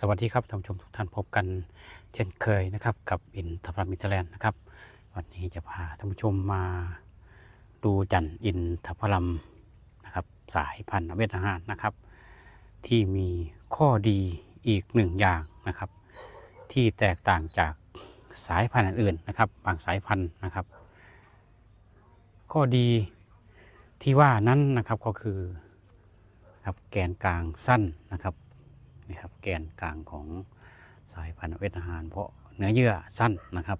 สวัสดีครับท่านผู้ชมทุกท่านพบกันเช่นเคยนะครับ กับอินทพรมอินเทอร์แลนด์นะครับ วันนี้จะพาท่านผู้ชมมาดูจันทร์อินทพรัมนะครับ สายพันธุ์เวทหารนะครับ ที่มีข้อดีอีกหนึ่งอย่างนะครับ ที่แตกต่างจากสายพันธุ์อื่นนะครับ บางสายพันธุ์นะครับ ข้อดีที่ว่านั้นนะครับก็คือครับแกนกลางสั้นนะครับ นี่ครับ แกนกลางของสายพันธุ์เวทอาหาร เพราะเนื้อเยื่อสั้นนะครับ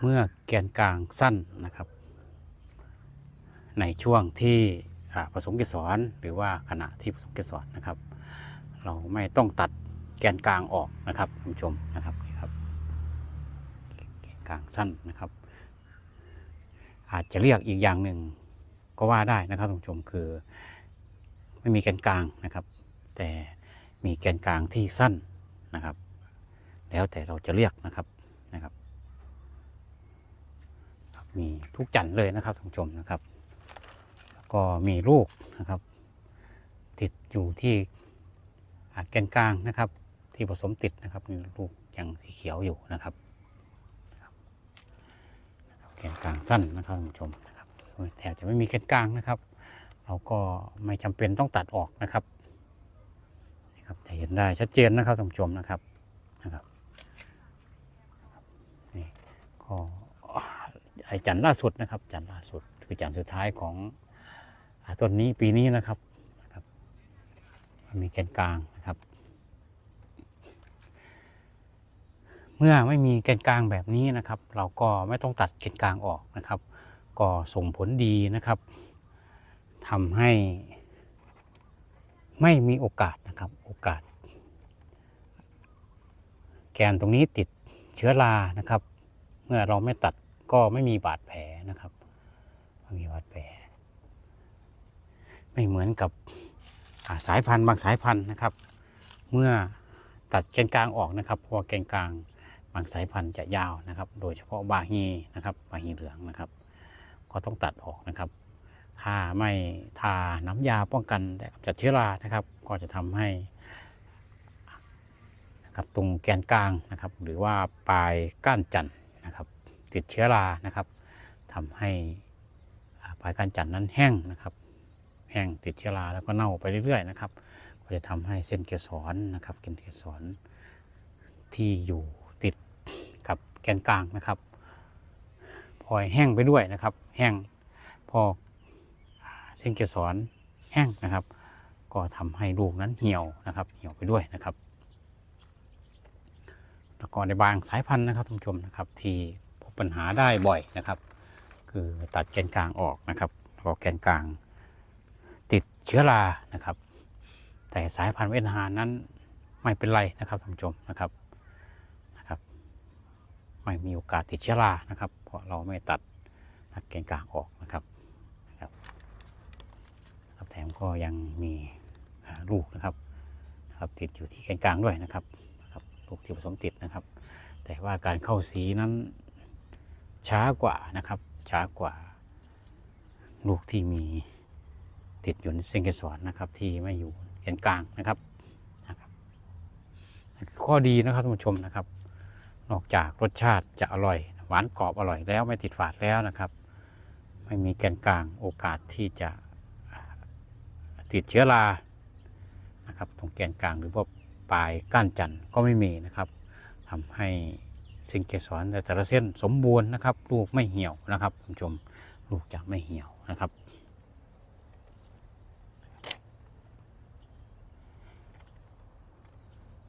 เมื่อแกนกลางสั้นนะครับ ในช่วงที่ผสมเกสรหรือว่าขณะที่ผสมเกสรนะครับ เราไม่ต้องตัดแกนกลางออกนะครับท่านผู้ชมนะครับนี่ครับแกนกลางสั้นนะครับ อาจจะเรียกอีกอย่างหนึ่งก็ว่าได้นะครับท่านผู้ชมคือ ไม่มีแกนกลางนะครับ แต่ มีแกนกลางที่สั้นนะครับ แล้วแต่เราจะเรียกนะครับนะครับ มีทุกจันทร์เลยนะครับท่านผู้ชมนะครับ ก็มีลูกนะครับ ติดอยู่ที่แกนกลางนะครับ ที่ผสมติดนะครับมีลูกยังสีเขียวอยู่นะครับแกนกลางสั้นนะครับท่านผู้ชมนะครับแถบจะไม่มีแกนกลางนะครับ เราก็ไม่จำเป็นต้องตัดออกนะครับ นี่ครับจะเห็นได้ชัดเจนนะครับท่านผู้ชมนะครับนะครับนี่ก็ไอจันทร์ล่าสุดนะครับ จันทร์ล่าสุดคือจันทร์สุดท้ายของอต้นนี้ปีนี้นะครับนะครับมันมีแกนกลางนะครับ เมื่อไม่มีแกนกลางแบบนี้นะครับ เราก็ไม่ต้องตัดแกนกลางออกนะครับ ก็ส่งผลดีนะครับทำให้ ไม่มีโอกาสนะครับโอกาส แกนตรงนี้ติดเชื้อรานะครับ เมื่อเราไม่ตัดก็ไม่มีบาดแผลนะครับไม่มีบาดแผลไม่เหมือนกับาสายพันธุ์บางสายพันธุ์นะครับ เมื่อตัดแกนกลางออกนะครับเพราะว่าแกนกลางบางสายพันธุ์จะยาวนะครับ โดยเฉพาะบาฮีนะครับบาฮีเหลืองนะครับ ก็ต้องตัดออกนะครับ ถ้าไม่ทาน้ำยาป้องกันและกำจัดเชื้อรานะครับ ก็จะทำให้นะครับตรงแกนกลางนะครับ หรือว่าปลายก้านจันทร์นะครับ ติดเชื้อรานะครับทำให้ปลายก้านจันทร์นั้นแห้งนะครับ แห้งติดเชื้อราแล้วก็เน่าไปเรื่อยๆนะครับ ก็จะทำให้เส้นเกสรนะครับเส้นเกสรที่อยู่ติดกับแกนกลางนะครับพลอยแห้งไปด้วยนะครับ แห้งพอ เส้นเกสรแห้งนะครับ ก็ทำให้ลูกนั้นเหี่ยวนะครับ เหี่ยวไปด้วยนะครับ แล้วก็ในบางสายพันธุ์นะครับท่านผู้ชมนะครับ ที่พบปัญหาได้บ่อยนะครับ คือตัดแกนกลางออกนะครับแล้วก็แกนกลางติดเชื้อรานะครับ แต่สายพันธุ์เวียดนามนั้นไม่เป็นไรนะครับท่านผู้ชมนะครับนะครับ ไม่มีโอกาสติดเชื้อรานะครับ เพราะเราไม่ตัดแกนกลางออกนะครับ แถมก็ยังมีลูกนะครับครับติดอยู่ที่แกนกลางด้วยนะครับครับลูกที่ผสมติดนะครับ แต่ว่าการเข้าสีนั้นช้ากว่านะครับ ช้ากว่า ลูกที่มีติดอยู่ในเส้นเกสรนะครับ ที่ไม่อยู่แกนกลางนะครับนะครับข้อดีนะครับท่านผู้ชมนะครับ นอกจากรสชาติจะอร่อย หวานกรอบอร่อยแล้วไม่ติดฝาดแล้วนะครับ ไม่มีแกนกลางโอกาสที่จะ ติดเชื้อรานะครับตรงแกนกลางหรือว่าปลายก้านจันทร์ก็ไม่มีนะครับทำให้สิ่งเกสรแต่ละเส้นสมบูรณ์นะครับ ลูกไม่เหี่ยวนะครับคุณผู้ชมลูกจะไม่เหี่ยวนะครับ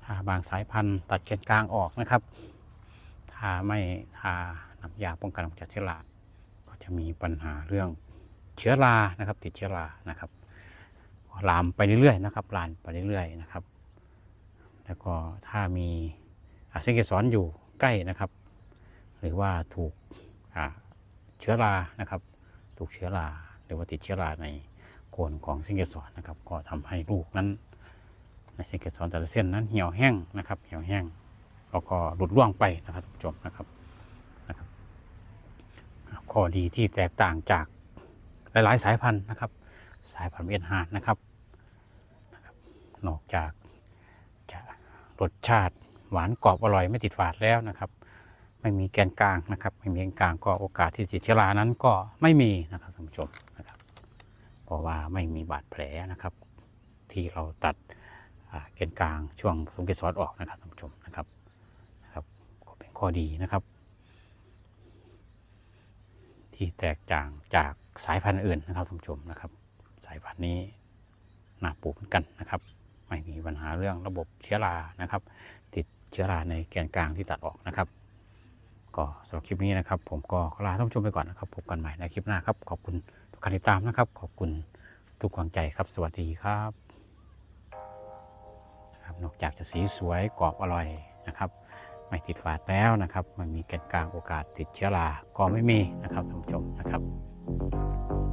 ถ้าบางสายพันธุ์ตัดแกนกลางออกนะครับ ถ้าไม่ทาน้ำยาป้องกันกำจัดเชื้อราก็จะมีปัญหาเรื่องเชื้อรานะครับ ติดเชื้อรานะครับ ลามไปเรื่อยๆนะครับลามไปเรื่อยๆนะครับ แล้วก็ถ้ามีเส้นเกสรอยู่ใกล้นะครับ หรือว่าถูกเชื้อรานะครับ ถูกเชื้อราหรือว่าติดเชื้อราในโคนของเส้นเกสรนะครับ ก็ทำให้ลูกนั้น ในเส้นเกสรแต่ละเส้นนั้นเหี่ยวแห้งนะครับ เหี่ยวแห้งแล้วก็หลุดร่วงไปนะครับท่านผู้ชมนะครับ ข้อดีที่แตกต่างจากหลาย ๆ สายพันธุ์นะครับ สายพันธุ์เวียดนามนะครับ นอกจากจะรสชาติหวานกรอบอร่อยไม่ติดฝาดแล้วนะครับ ไม่มีแกนกลางนะครับ ไม่มีแกนกลางก็โอกาสที่ติดเชื้อรานั้นก็ไม่มีนะครับท่านผู้ชมนะครับ เพราะว่าไม่มีบาดแผลนะครับ ที่เราตัดแกนกลางช่วงสมเกสรออกนะครับท่านผู้ชมนะครับนะครับก็เป็นข้อดีนะครับ ที่แตกต่างจากสายพันธุ์อื่นนะครับท่านผู้ชมนะครับ สายพันธุ์นี้น่าปลูกเหมือนกันนะครับ ไม่มีปัญหาเรื่องระบบเชื้อรานะครับ ติดเชื้อราในแกนกลางที่ตัดออกนะครับ ก็สำหรับคลิปนี้นะครับ ผมก็ขอลาท่านผู้ชมไปก่อนนะครับพบกันใหม่ในคลิปหน้าครับ ขอบคุณทุกการติดตามนะครับ ขอบคุณทุกกำลังใจครับ สวัสดีครับครับนอกจากจะสีสวยกรอบอร่อยนะครับ ไม่ติดฝาดแล้วนะครับไม่มีแกนกลางโอกาสติดเชื้อราก็ไม่มีนะครับท่านผู้ชมนะครับ